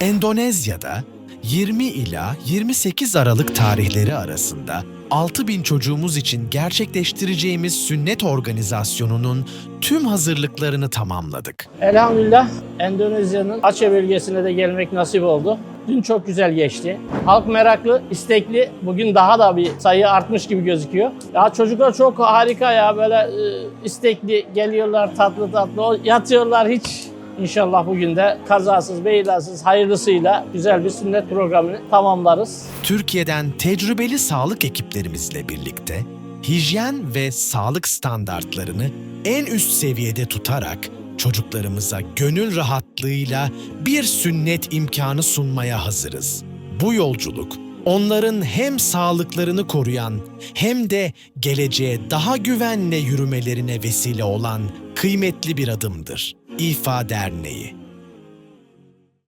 Endonezya'da 20 ila 28 Aralık tarihleri arasında 6000 çocuğumuz için gerçekleştireceğimiz sünnet organizasyonunun tüm hazırlıklarını tamamladık. Elhamdülillah Endonezya'nın Aceh bölgesine de gelmek nasip oldu. Dün çok güzel geçti. Halk meraklı, istekli. Bugün daha da bir sayı artmış gibi gözüküyor. Ya çocuklar çok harika ya böyle e, istekli geliyorlar tatlı tatlı yatıyorlar hiç İnşallah bugün de kazasız, belasız, hayırlısıyla güzel bir sünnet programını tamamlarız. Türkiye'den tecrübeli sağlık ekiplerimizle birlikte hijyen ve sağlık standartlarını en üst seviyede tutarak çocuklarımıza gönül rahatlığıyla bir sünnet imkanı sunmaya hazırız. Bu yolculuk onların hem sağlıklarını koruyan hem de geleceğe daha güvenle yürümelerine vesile olan kıymetli bir adımdır. İfa Derneği